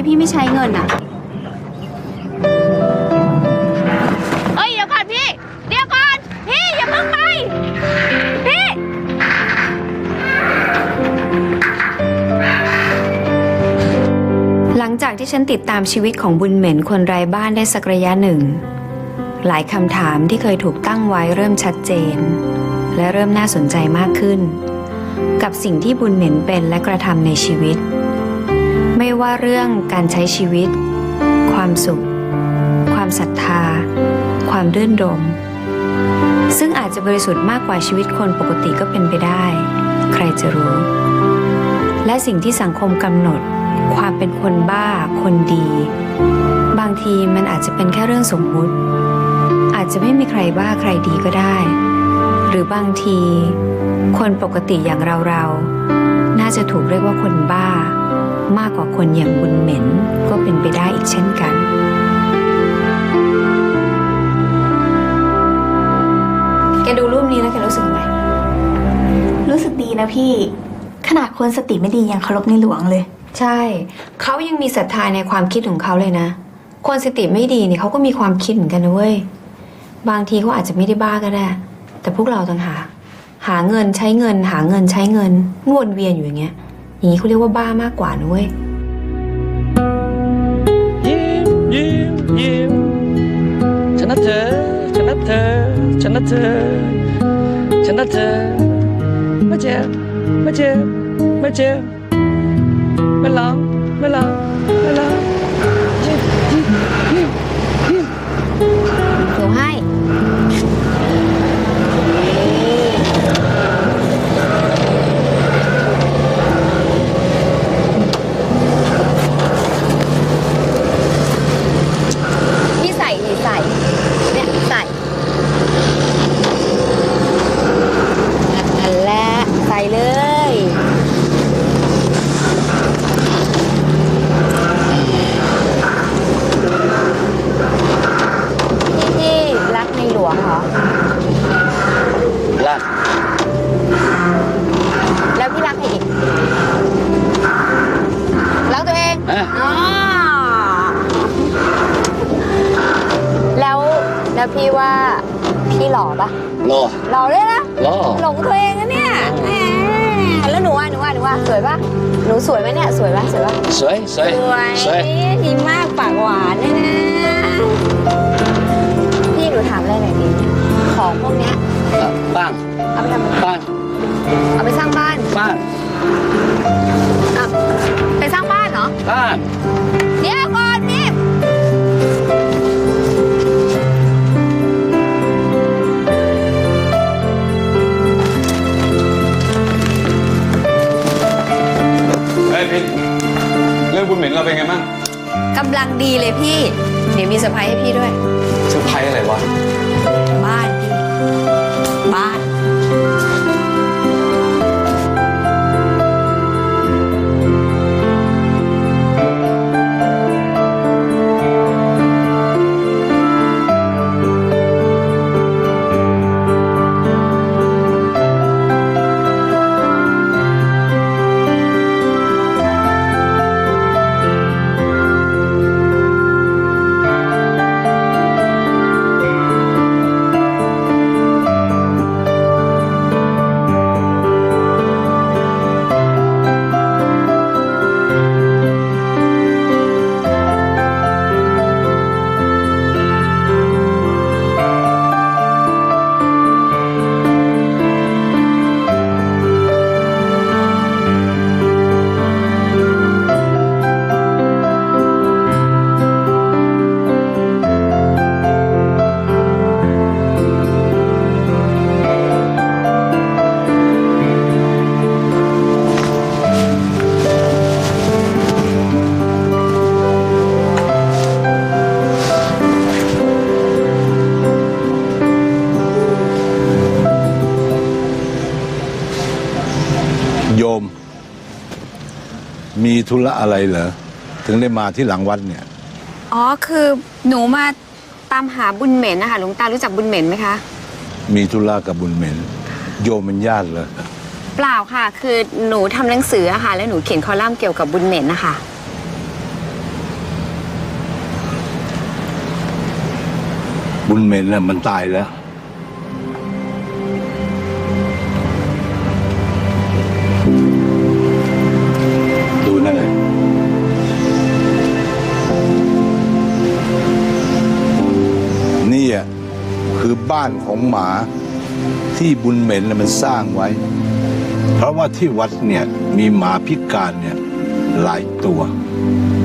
ไมพี่ไม่ใช้เงินอะเอ้ยเดี๋ยวก่อนพี่ เดี๋ยวก่อน พี่อย่าเพิ่งไป พี่ หลังจากที่ฉันติดตามชีวิตของบุญเหม็นคนไร้บ้านได้สักระยะหนึ่ง หลายคำถามที่เคยถูกตั้งไว้เริ่มชัดเจน และเริ่มน่าสนใจมากขึ้น กับสิ่งที่บุญเหม็นเป็นและกระทำในชีวิต ไม่ว่าเรื่องการใช้ชีวิต ความสุข ความศรัทธา ความรื่นรม ซึ่งอาจจะบริสุทธิ์มากกว่าชีวิตคนปกติก็เป็นไปได้ ใครจะรู้ และสิ่งที่สังคมกำหนด ความเป็นคนบ้า คนดี บางทีมันอาจจะเป็นแค่เรื่องสมมุติ อาจจะไม่มีใครบ้าใครดีก็ได้ หรือบางที คนปกติอย่างเราๆน่า จะถูกเรียกว่าคนบ้า มากกว่าคนอย่างบุญเหม็นก็เป็นไปได้อีกเช่นกัน แกดูรูปนี้แล้วแกรู้สึกยังไง รู้สึกดีนะพี่ ขนาดคนสติไม่ดียังเคารพในหลวงเลย ใช่ เขายังมีศรัทธาในความคิดของเขาเลยนะ คนสติไม่ดีเนี่ยเขาก็มีความคิดเหมือนกันนะเว้ย บางทีเขาอาจจะไม่ได้บ้าก็ได้ แต่พวกเราต่างหาก หาเงินใช้เงิน หาเงินใช้เงินวนเวียนอยู่อย่างเงี้ยอย่างนี้เขาเรียกว่าบ้ามากกว่านะเว้ยยิ้มยิ้มยิ้มฉันนัดเธอฉันนัดเธอฉันนัดเธอฉันนัดเธอไม่เจ็บไม่เจ็บไม่เจ็บไม่ร้องไม่ร้อง วยไหมเนี่ย สวยปะสวยปะสวยสวยสวย สวย ดีมากปากหวานเลยนะพี่หนูถามอะไรหน่อยดิของพวกเนี้ยอะบ้างเอาไปทำอะไรบ้างเอาไปสร้างบ้านบ้างอะไปสร้างบ้านเหรอบ้าง ดีเลยพี่ เดี๋ยวมีเซอร์ไพรส์ให้พี่ด้วย ธุระอะไรเหรอ ถึงได้มาที่หลังวัดเนี่ย อ๋อ คือหนูมาตามหาบุญเหม็นนะคะหลวงตารู้จักบุญเหม็นไหมคะ มีธุระกับบุญเหม็น โยมเป็นญาติเหรอ เปล่าค่ะ คือหนูทำหนังสืออะค่ะ แล้วหนูเขียนคอลัมน์เกี่ยวกับบุญเหม็นนะคะ บุญเหม็นน่ะมันตายแล้ว บ้านของหมาที่บุญเหม็นน่ะมันสร้างไว้ เพราะว่าที่วัดเนี่ยมีหมาพิการเนี่ยหลายตัว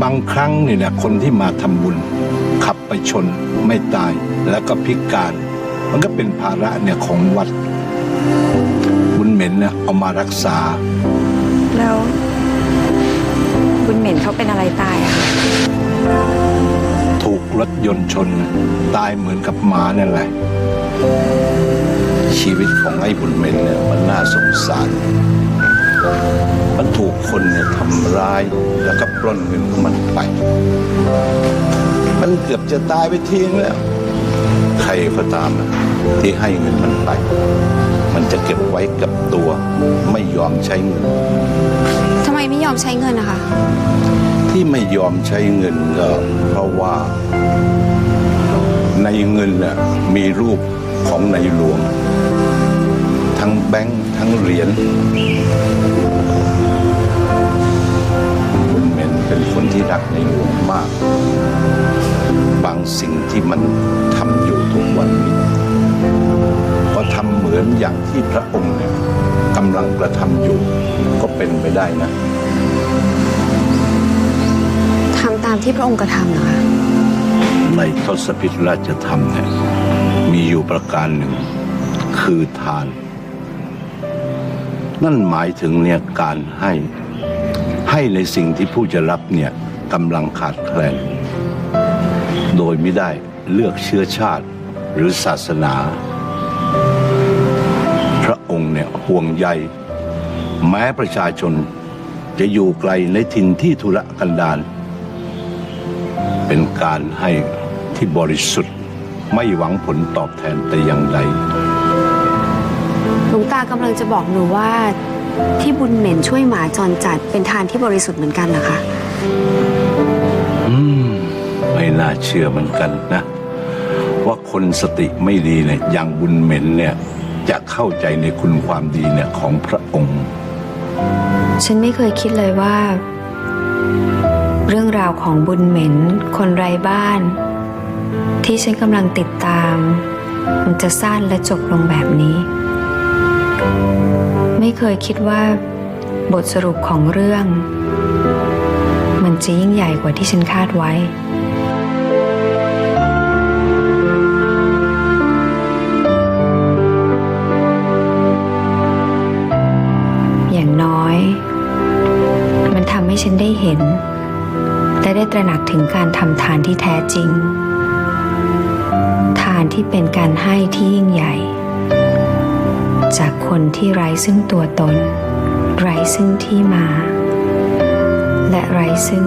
บางครั้งเนี่ยนะคนที่มาทำบุญ ขับไปชนไม่ตายแล้วก็พิการ มันก็เป็นภาระเนี่ยของวัด บุญเหม็นเนี่ยเอามารักษา แล้ว บุญเหม็นเขาเป็นอะไรตายอะคะถูกรถยนต์ชน ตายเหมือนกับหมานั่นแหละ ชีวิตของไอ้บุญเหม็นเนี่ยมันน่าสงสาร มันถูกคนเนี่ยทำร้ายแล้วก็ปล้นเงินของมันไป มันเกือบจะตายไปทิ้งแล้ว ใครก็ตามนะที่ให้เงินมันไป มันจะเก็บไว้กับตัวไม่ยอมใช้เงินทำไมไม่ยอมใช้เงินนะคะ ที่ไม่ยอมใช้เงินก็เพราะว่าในเงินน่ะมีรูป ของในหลวง ทั้งแบงค์ทั้งเหรียญคุณเหม็นเป็นคนที่รักในหลวงมาก บางสิ่งที่มันทำอยู่ทุกวันนี้ก็ทำเหมือนอย่างที่พระองค์เนี่ยกำลังกระทำอยู่ก็เป็นไปได้นะทำตามที่พระองค์กระทำเหรอคะในทศพิธราชธรรมเนี่ย มีอยู่ประการหนึ่ง คือทาน นั่นหมายถึงเนี่ยการให้ ให้ในสิ่งที่ผู้จะรับเนี่ยกำลังขาดแคลน โดยไม่ได้เลือกเชื้อชาติหรือศาสนา พระองค์เนี่ยห่วงใย แม้ประชาชนจะอยู่ไกลในถิ่นที่ธุรกันดารเป็นการให้ที่บริสุทธิ์ ไม่หวังผลตอบแทนแต่อย่างใดหลวงตากำลังจะบอกหนูว่า ที่บุญเหม็นช่วยหมาจรจัดเป็นทานที่บริสุทธิ์เหมือนกันเหรอคะ อืม ไม่น่าเชื่อเหมือนกันนะ ว่าคนสติไม่ดีเนี่ยอย่างบุญเหม็นเนี่ยจะเข้าใจในคุณความดีเนี่ยของพระองค์ ฉันไม่เคยคิดเลยว่า เรื่องราวของบุญเหม็น คนไร้บ้าน ที่ฉันกำลังติดตาม มันจะสั้นและจบลงแบบนี้ ไม่เคยคิดว่า บทสรุปของเรื่อง มันจะยิ่งใหญ่กว่าที่ฉันคาดไว้อย่างน้อยมันทำให้ฉันได้เห็น และได้ตระหนักถึงการทำทานที่แท้จริง การที่เป็นการให้ที่ยิ่งใหญ่ จากคนที่ไร้ซึ่งตัวตน ไร้ซึ่งที่มา และไร้ซึ่ง